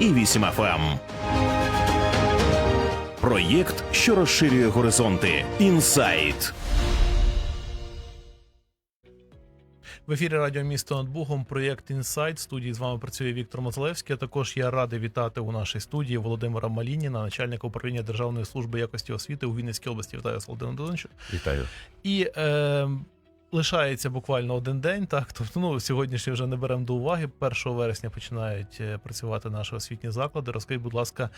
і 8 FM. Проєкт, що розширює горизонти. Інсайт. В ефірі Радіо Місто над Бугом, проєкт Інсайт. Студії з вами працює Віктор Моцелевський. А також я радий вітати у нашій студії Володимира Малініна, начальника управління Державної служби якості освіти у Вінницькій області. Вітаю вас, Володимир Дончу. Вітаю. І е, лишається буквально один день. Так, тобто, ну сьогоднішній вже не беремо до уваги. 1 вересня починають е, працювати наші освітні заклади. Розкажіть, будь ласка,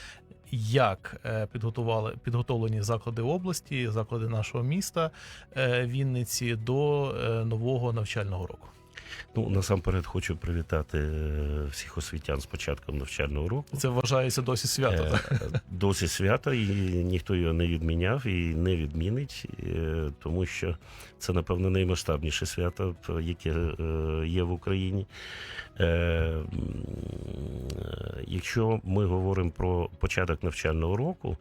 як е, підготували підготовлені заклади області, заклади нашого міста е, Вінниці до нового навчального року. Ну насамперед хочу привітати е, всіх освітян з початком навчального року. Це вважається досі свято. так? Е, Досі свято, і ніхто його не відміняв і не відмінить, е, тому що це, напевно, наймасштабніше свято, яке є в Україні. Якщо ми говоримо про початок навчального року,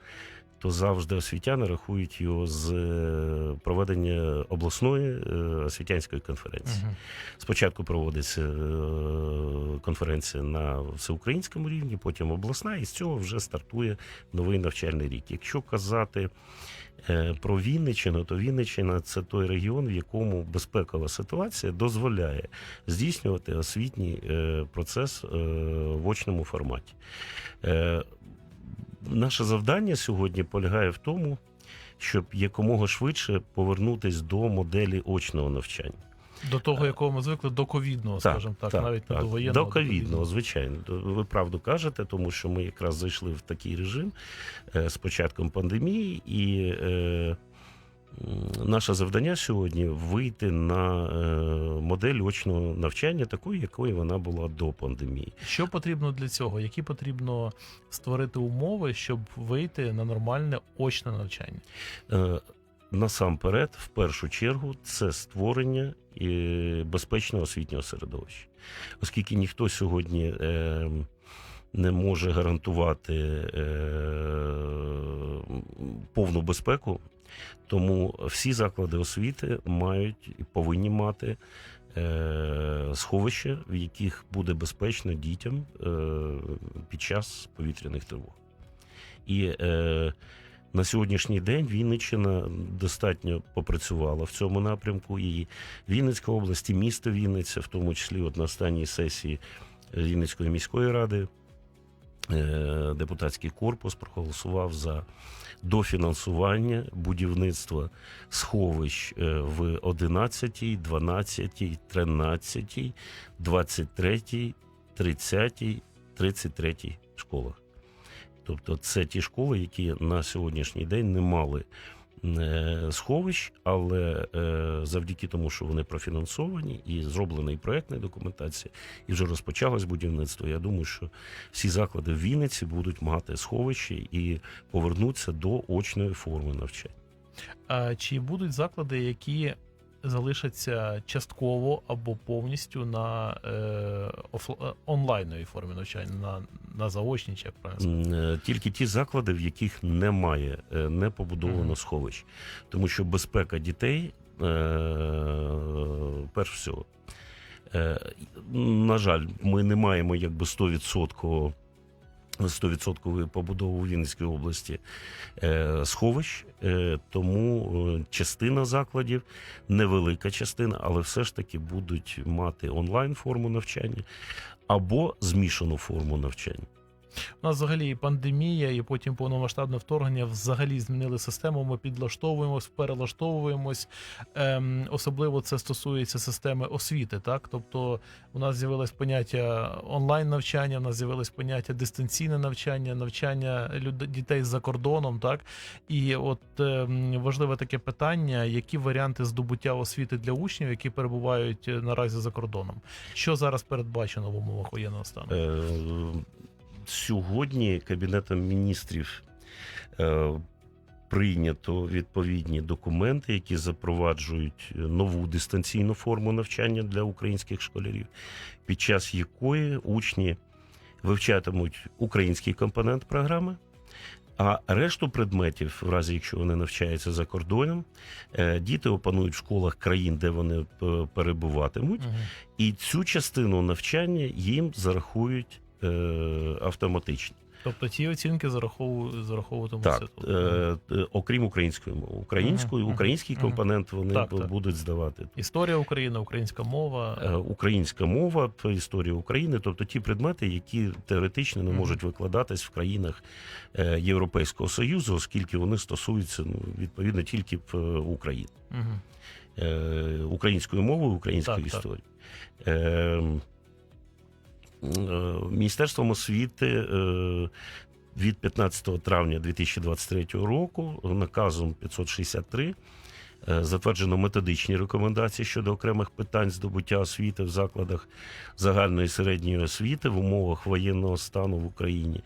то завжди освітяни рахують його з е, проведення обласної е, освітянської конференції. Мгм. Спочатку проводиться е, конференція на всеукраїнському рівні, потім обласна, і з цього вже стартує новий навчальний рік. Якщо казати про Вінниччину, то Вінниччина це той регіон, в якому безпекова ситуація дозволяє здійснювати освітній процес в очному форматі. Наше завдання сьогодні полягає в тому, щоб якомога швидше повернутися до моделі очного навчання. До того, якого ми звикли, до ковідного, скажімо так, навіть не до воєнного. До ковідного, звичайно. Ви правду кажете, тому що ми якраз зайшли в такий режим е, з початком пандемії, і е, наше завдання сьогодні вийти на е, модель очного навчання, такою, якою вона була до пандемії. Що потрібно для цього? Які потрібно створити умови, щоб вийти на нормальне очне навчання? Е, Насамперед, в першу чергу, це створення е, безпечного освітнього середовища, оскільки ніхто сьогодні е, не може гарантувати повну безпеку, тому всі заклади освіти мають і повинні мати сховища, в яких буде безпечно дітям е, під час повітряних тривог. І е, на сьогоднішній день Вінниччина достатньо попрацювала в цьому напрямку. І Вінницька область, і місто Вінниця, в тому числі от на останній сесії Вінницької міської ради, е, депутатський корпус проголосував за дофінансування будівництва сховищ е, в 11, 12, 13, 23, 30, 33 школах. Тобто це ті школи, які на сьогоднішній день не мали е, сховищ, але е, завдяки тому, що вони профінансовані і зроблена і проектна документація, і вже розпочалось будівництво. Я думаю, що всі заклади в Вінниці будуть мати сховище і повернуться до очної форми навчання. А чи будуть заклади, які залишаться частково або повністю на е, офл- е, онлайновій формі навчання, на, на заочній, чи як правильно сказати? Е, Тільки ті заклади, в яких немає е, не побудовано Мгм. сховищ, тому що безпека дітей е, перш всього. Е, На жаль, ми не маємо якби 100% 100% побудову у Вінницькій області сховищ, тому е, частина закладів, невелика частина, але все ж таки будуть мати онлайн форму навчання або змішану форму навчання. У нас взагалі пандемія, і потім повномасштабне вторгнення взагалі змінили систему. Ми підлаштовуємось, перелаштовуємось. Ем, особливо це стосується системи освіти. Так, тобто у нас з'явилось поняття онлайн навчання, у нас з'явилось поняття дистанційне навчання, навчання дітей за кордоном. Так і от ем, важливе таке питання: які варіанти здобуття освіти для учнів, які перебувають е, наразі за кордоном? Що зараз передбачено в умовах воєнного стану? Сьогодні Кабінетом міністрів е, прийнято відповідні документи, які запроваджують нову дистанційну форму навчання для українських школярів, під час якої учні вивчатимуть український компонент програми. А решту предметів, в разі якщо вони навчаються за кордоном, е, діти опанують в школах країн, де вони перебуватимуть, Мгм. і цю частину навчання їм зарахують е, автоматичні. Тобто ті оцінки зарахову, зараховуватимуться Так, тут. е, е, окрім української мови. Українською, Мгм, український мгм. компонент вони Так, б- так. будуть здавати. Історія України, українська мова. Е, Українська мова, історія України, тобто ті предмети, які теоретично не Мгм. можуть викладатись в країнах е, Європейського Союзу, оскільки вони стосуються ну, відповідно тільки в України. Мгм. е, українською мовою, української Так, так. історії. Е, е, Міністерством освіти е, від 15 травня 2023 року наказом 563 е, затверджено методичні рекомендації щодо окремих питань здобуття освіти в закладах загальної середньої освіти в умовах воєнного стану в Україні,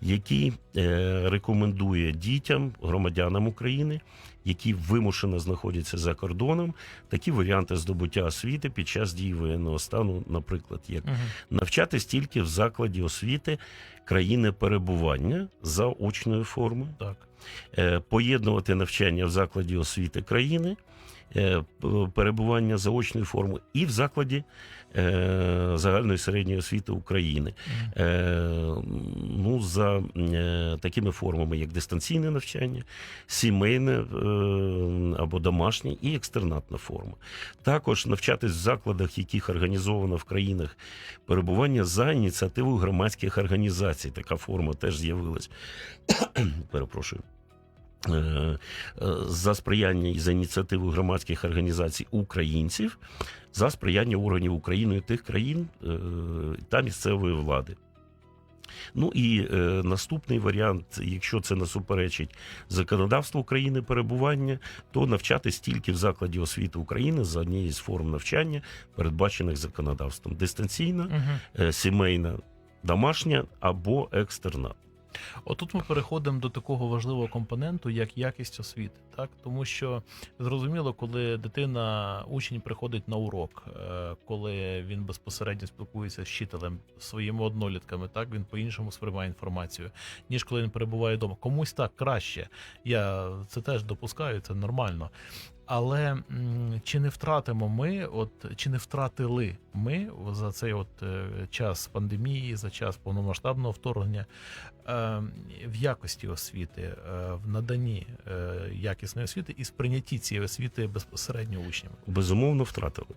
який е, рекомендує дітям, громадянам України, які вимушено знаходяться за кордоном, такі варіанти здобуття освіти під час дії воєнного стану, наприклад, як Мгм. навчатись тільки в закладі освіти країни перебування за очною формою, Так. Е, поєднувати навчання в закладі освіти країни, е, перебування заочної форми і в закладі загальної середньої освіти України. Е, ну, за е, такими формами, як дистанційне навчання, сімейне е, або домашнє і екстернатна форма. Також навчатись в закладах, яких організовано в країнах перебування за ініціативою громадських організацій. Така форма теж з'явилась. Перепрошую. Е, За сприяння і за ініціативою громадських організацій українців, за сприяння органів України і тих країн е, та місцевої влади. Ну і е, наступний варіант, якщо це не суперечить законодавству України перебування, то навчатись тільки в закладі освіти України за однією з форм навчання, передбачених законодавством: дистанційна, Мгм. е, сімейна, домашня або екстерна. Отут ми переходимо до такого важливого компоненту, як якість освіти, так тому що зрозуміло, коли дитина, учень приходить на урок, е, коли він безпосередньо спілкується з вчителем своїми однолітками, так він по-іншому сприймає інформацію, ніж коли він перебуває вдома. Комусь так краще. Я це теж допускаю, це нормально. Але чи не втратимо ми, от чи не втратили ми за цей от е, час пандемії, за час повномасштабного вторгнення е, в якості освіти, е, в наданні якісної освіти і сприйнятті цієї освіти безпосередньо учнями? Безумовно, втратили.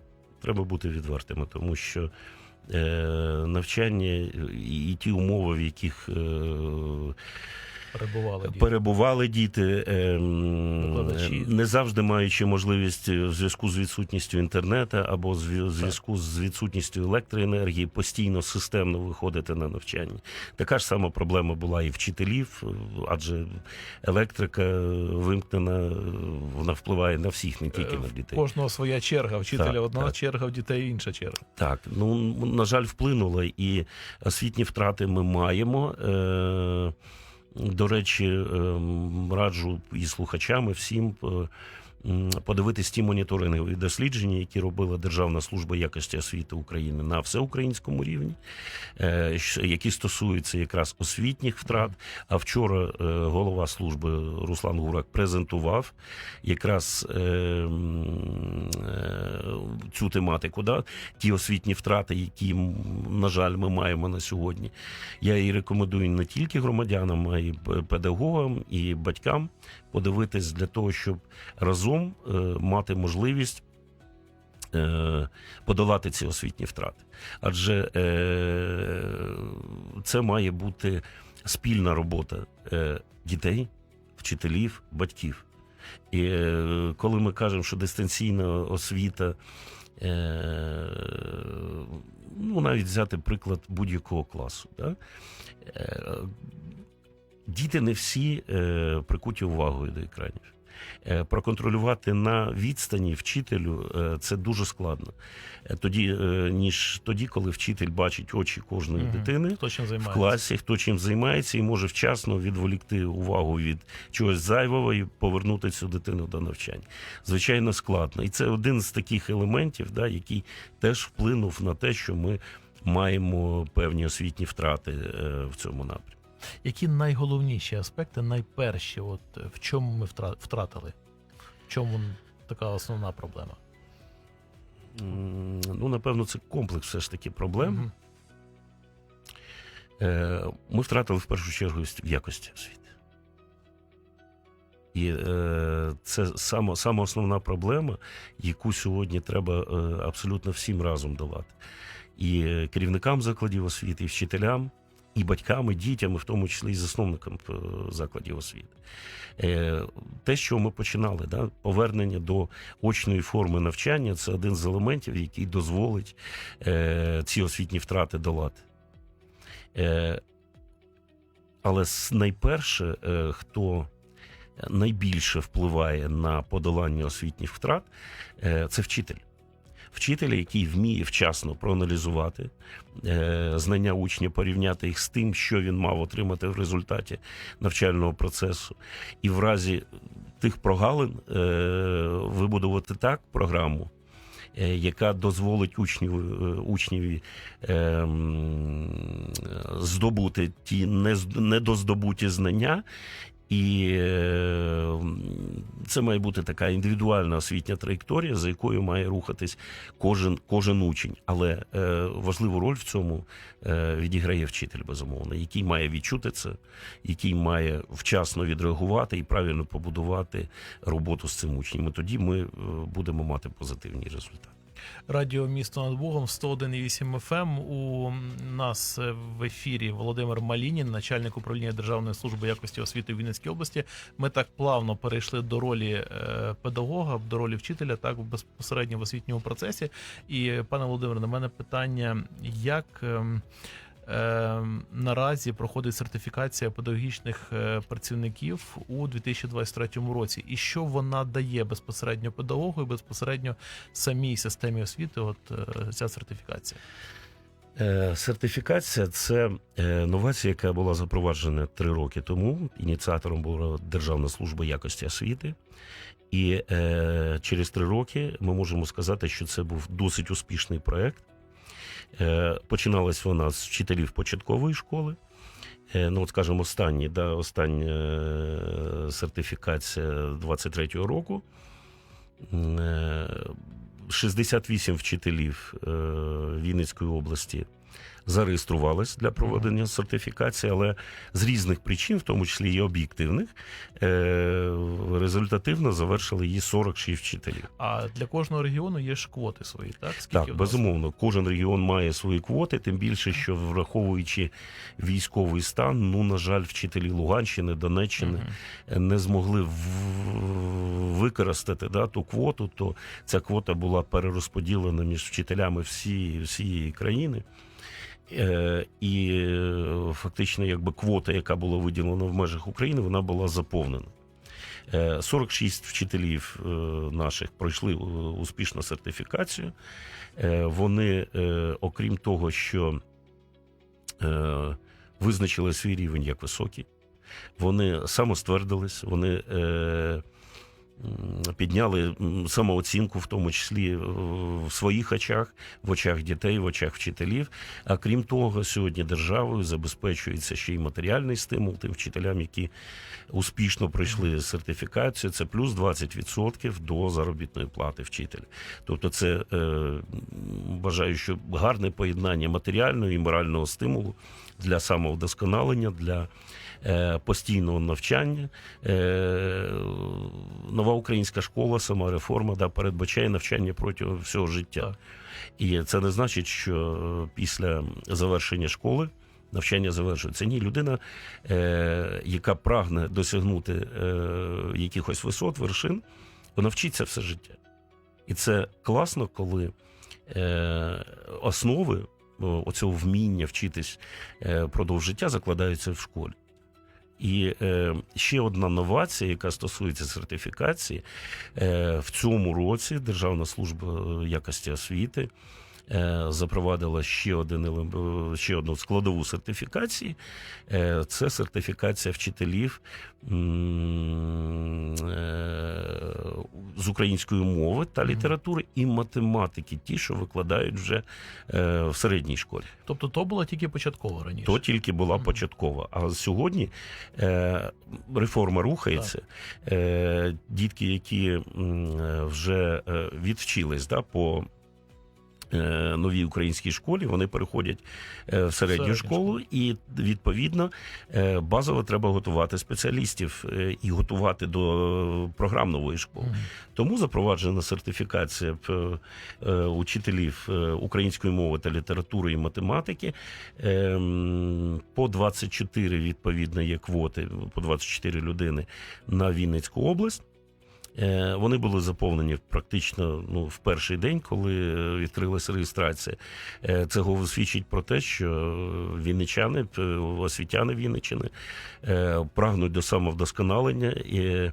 Треба бути відвертими, тому що навчання і, ті умови, в яких Перебували діти. перебували діти, е, не завжди маючи можливість в зв'язку з відсутністю інтернету або в зв'язку з відсутністю електроенергії постійно системно виходити на навчання. Така ж сама проблема була і вчителів, адже електрика вимкнена, вона впливає на всіх, не тільки Е, на дітей. Кожного своя черга. Вчителя Так, одна так. черга, в дітей інша черга. Так, ну на жаль, вплинуло, і освітні втрати ми маємо. Е, до речі, ем, раджу і слухачам, і всім е, подивитись ті моніторингові дослідження, які робила Державна служба якості освіти України на всеукраїнському рівні, е, які стосуються якраз освітніх втрат. А вчора е, голова служби Руслан Гурак презентував якраз е, цю тематику, да? ті освітні втрати, які, на жаль, ми маємо на сьогодні. Я і рекомендую не тільки громадянам, а й педагогам і батькам подивитись для того, щоб разом е, мати можливість. е, Подолати ці освітні втрати, адже е, це має бути спільна робота дітей, вчителів, батьків. І коли ми кажемо, що дистанційна освіта, ну навіть взяти приклад будь-якого класу, да? Діти не всі е, прикуті увагою до екранів. Е, Проконтролювати на відстані вчителю е, це дуже складно. Е, Тоді, е, ніж тоді, коли вчитель бачить очі кожної Мгм. дитини Хто чим в класі, хто чим займається, і може вчасно відволікти увагу від чогось зайвого і повернути цю дитину до навчання. Звичайно, складно. І це один з таких елементів, да, який теж вплинув на те, що ми маємо певні освітні втрати е, в цьому напрямку. Які найголовніші аспекти, найперші, от в чому ми втратили? В чому така основна проблема? Ну, напевно, це комплекс все ж таки проблем. Е, Ми втратили в першу чергу в якості освіти. І е, це саме, саме основна проблема, яку сьогодні треба е, абсолютно всім разом долати. І е, керівникам закладів освіти, і вчителям, і батькам, і дітям, і в тому числі і засновникам е, закладів освіти. Е, те, що ми починали, да, повернення до очної форми навчання, це один з елементів, який дозволить е, ці освітні втрати долати. Е, але найперше, хто найбільше впливає на подолання освітніх втрат, це вчитель. Вчитель, який вміє вчасно проаналізувати е, знання учня, порівняти їх з тим, що він мав отримати в результаті навчального процесу, і в разі тих прогалин е, вибудувати так програму, е, яка дозволить учню, е, е, здобути ті недоздобуті знання. І е, це має бути така індивідуальна освітня траєкторія, за якою має рухатись кожен, кожен учень. Але е, важливу роль в цьому е, відіграє вчитель, безумовно, який має відчути це, який має вчасно відреагувати і правильно побудувати роботу з цим учнем. І тоді ми будемо мати позитивні результати. Радіо місто над Богом 101,8 FM. У нас в ефірі Володимир Малінін, начальник управління Державної служби якості освіти в Вінницькій області. Ми так плавно перейшли до ролі е, педагога, до ролі вчителя, так безпосередньо в освітньому процесі. І пане Володимире, на мене питання: як ем, наразі проходить сертифікація педагогічних е, працівників у 2023 році, і що вона дає безпосередньо педагогу і безпосередньо самій системі освіти? От е, ця сертифікація. Е, Сертифікація це новація, яка була запроваджена три роки тому. Ініціатором була Державна служба якості освіти. І через три роки ми можемо сказати, що це був досить успішний проект. Е, починалась вона з вчителів початкової школи. Е, ну, от скажімо, останні, да, остання е, сертифікація 23-го року. М, е, 68 вчителів Вінницької області зареєструвались для проведення сертифікації, але з різних причин, в тому числі і об'єктивних, е, результативно завершили її 46 вчителів. А для кожного регіону є ж квоти свої, так? Скільки Так, безумовно, кожен регіон має свої квоти, тим більше, що враховуючи військовий стан, ну на жаль, вчителі Луганщини, Донеччини Мгм. не змогли в- використати да, ту квоту, то ця квота була перерозподілена між вчителями всі, всієї країни. Е, і е, фактично, якби квота, яка була виділена в межах України, вона була заповнена. Е, 46 вчителів е, наших пройшли успішну сертифікацію. Вони, окрім того, що визначили свій рівень як високий, вони самоствердились, вони підняли самооцінку, в тому числі е, в своїх очах, в очах дітей, в очах вчителів. А крім того, сьогодні державою забезпечується ще й матеріальний стимул тим вчителям, які успішно пройшли сертифікацію. Це плюс 20% до заробітної плати вчителя. Тобто, це е, вважаю, що гарне поєднання матеріального і морального стимулу для самовдосконалення, для постійного навчання. Е, нова українська школа, сама реформа да, передбачає навчання протягом всього життя. І це не значить, що е, після завершення школи. Навчання завершується. Ні, людина, е, яка прагне досягнути е, якихось висот, вершин, вона вчиться все життя. І це класно, коли е, основи оцього вміння вчитись е, впродовж життя закладаються в школі. І е, ще одна новація, яка стосується сертифікації, е, в цьому році Державна служба е, якості освіти запровадила ще, один, е, ще одну складову сертифікації. Е, це сертифікація вчителів е, з української мови та літератури і математики, ті, що викладають вже е, в середній школі. Тобто то була тільки початкова раніше. То тільки була початкова. А сьогодні е, реформа рухається. Е, дітки, які е, вже е, відвчились да, по е, новій українській школі, вони переходять е, в середню школу, і відповідно е, базово треба готувати спеціалістів е, і готувати до програм нової школи. Тому запроваджена сертифікація е, е, учителів е, української мови та літератури і математики. Ем, По 24 відповідно є квоти, по 24 людини на Вінницьку область. Е, Вони були заповнені практично ну, в перший день, коли е, відкрилася реєстрація. Е, Це свідчить про те, що вінничани, освітяни Вінниччини е, прагнуть до самовдосконалення. І,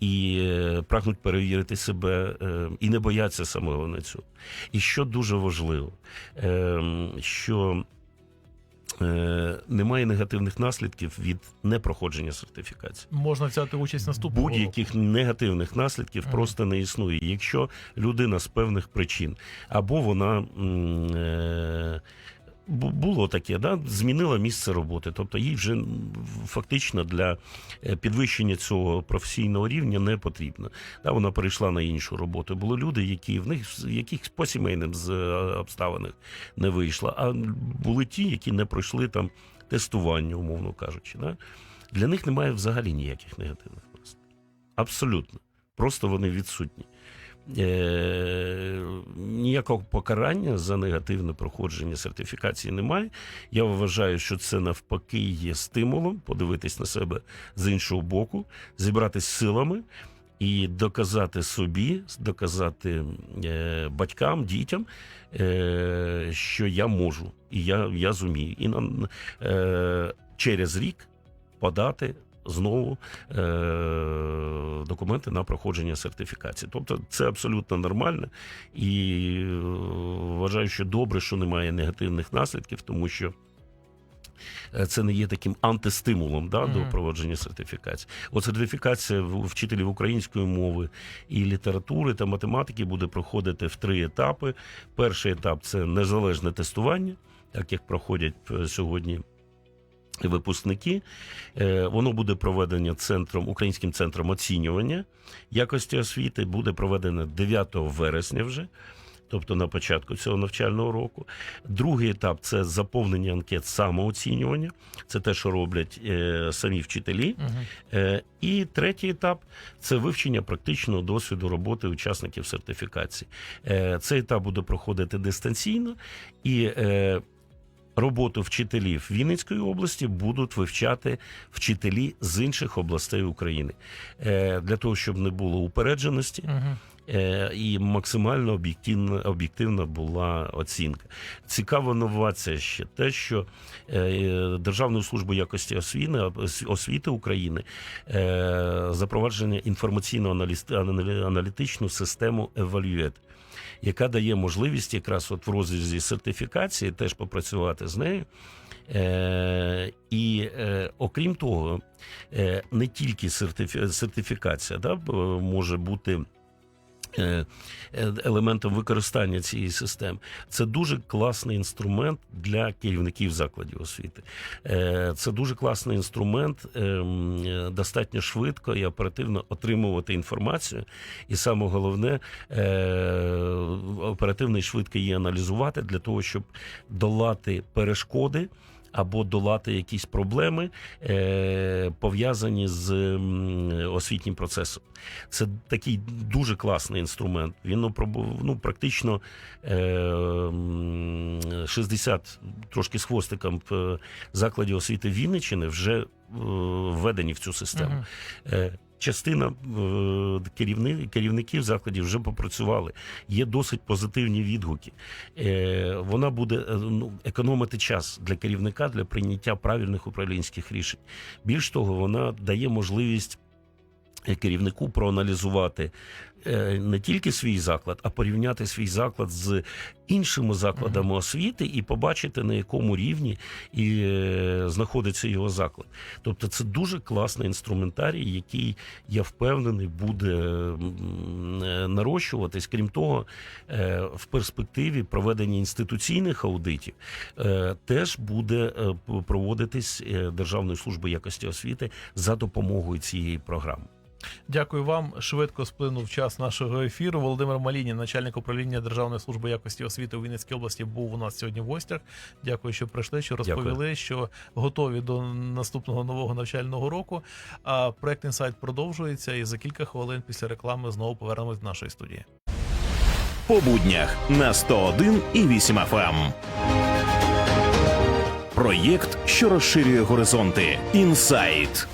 і прагнуть перевірити себе і не бояться саме головне цього. І що дуже важливо, що немає негативних наслідків від непроходження сертифікації. Можна взяти участь наступного. Будь-яких негативних наслідків Ага. просто не існує. Якщо людина з певних причин або вона е, було таке, да, змінила місце роботи, тобто їй вже фактично для е, підвищення цього професійного рівня не потрібно. Да, вона перейшла на іншу роботу. Були люди, які в них з якихось по сімейним з, е, обставинах не вийшла, а були ті, які не пройшли там тестування, умовно кажучи. Да? Для них немає взагалі ніяких негативних наслідків. Абсолютно. Просто вони відсутні. Е, ніякого покарання за негативне проходження сертифікації немає. Я вважаю, що це навпаки є стимулом подивитись на себе з іншого боку, зібратись силами і доказати собі, доказати е, батькам, дітям, е, що я можу і я, я зумію. І нам е, через рік подати знову е, документи на проходження сертифікації. Тобто це абсолютно нормально і е, вважаю, що добре, що немає негативних наслідків, тому що. е, Це не є таким антистимулом да, до проводження сертифікації. От сертифікація вчителів української мови і літератури та математики буде проходити в три етапи. Перший етап це незалежне тестування, так як проходять е, сьогодні випускники. Е, Воно буде проведено центром українським центром оцінювання якості освіти. Буде проведено 9 вересня вже. Тобто на початку цього навчального року. Другий етап це заповнення анкет самооцінювання. Це те, що роблять е, самі вчителі. Е, І третій етап це вивчення практичного досвіду роботи учасників сертифікації. Цей етап буде проходити дистанційно, і роботу вчителів Вінницької області будуть вивчати вчителі з інших областей України Е, для того, щоб не було упередженості. Е, і максимально об'єктивна, об'єктивна була оцінка. Цікава новація ще те, що е, Державною службою якості освіти, освіти України запровадження інформаційно-аналітичну систему Evaluate, яка дає можливість якраз от в розрізі сертифікації теж попрацювати з нею. Е, і е, окрім того, е, не тільки сертифі- сертифікація да, може бути елементом використання цієї системи. Це дуже класний інструмент для керівників закладів освіти. Е, Це дуже класний інструмент ем, е, достатньо швидко і оперативно отримувати інформацію. І саме головне е, оперативно і швидко її аналізувати для того, щоб долати перешкоди. Або долати якісь проблеми, е, пов'язані з освітнім процесом. Це такий дуже класний інструмент. Він ну, ну, практично е, м, 60 трошки з хвостиком е, закладів освіти Вінниччини вже е, введені в цю систему. Мгм. Частина е, керівни, керівників закладів вже попрацювали. Є досить позитивні відгуки. Е, Вона буде е, ну, економити час для керівника для прийняття правильних управлінських рішень. Більш того, вона дає можливість керівнику проаналізувати не тільки свій заклад, а порівняти свій заклад з іншими закладами освіти і побачити, на якому рівні і е, знаходиться його заклад. Тобто, це дуже класний інструментарій, який я впевнений буде е, нарощуватись. Крім того, е, в перспективі проведення інституційних аудитів е, теж буде е, проводитись е, Державною службою якості освіти за допомогою цієї програми. Дякую вам. Швидко сплинув час нашого ефіру. Володимир Малінін, начальник управління Державної служби якості освіти у Вінницькій області, був у нас сьогодні в гостях. Дякую, що прийшли, що Дякую. розповіли, що готові до наступного нового навчального року. А проект інсайт продовжується, і за кілька хвилин після реклами знову повернемось до нашої студії. По буднях на 101 і 8 FM. Проєкт, що розширює горизонти. Інсайт.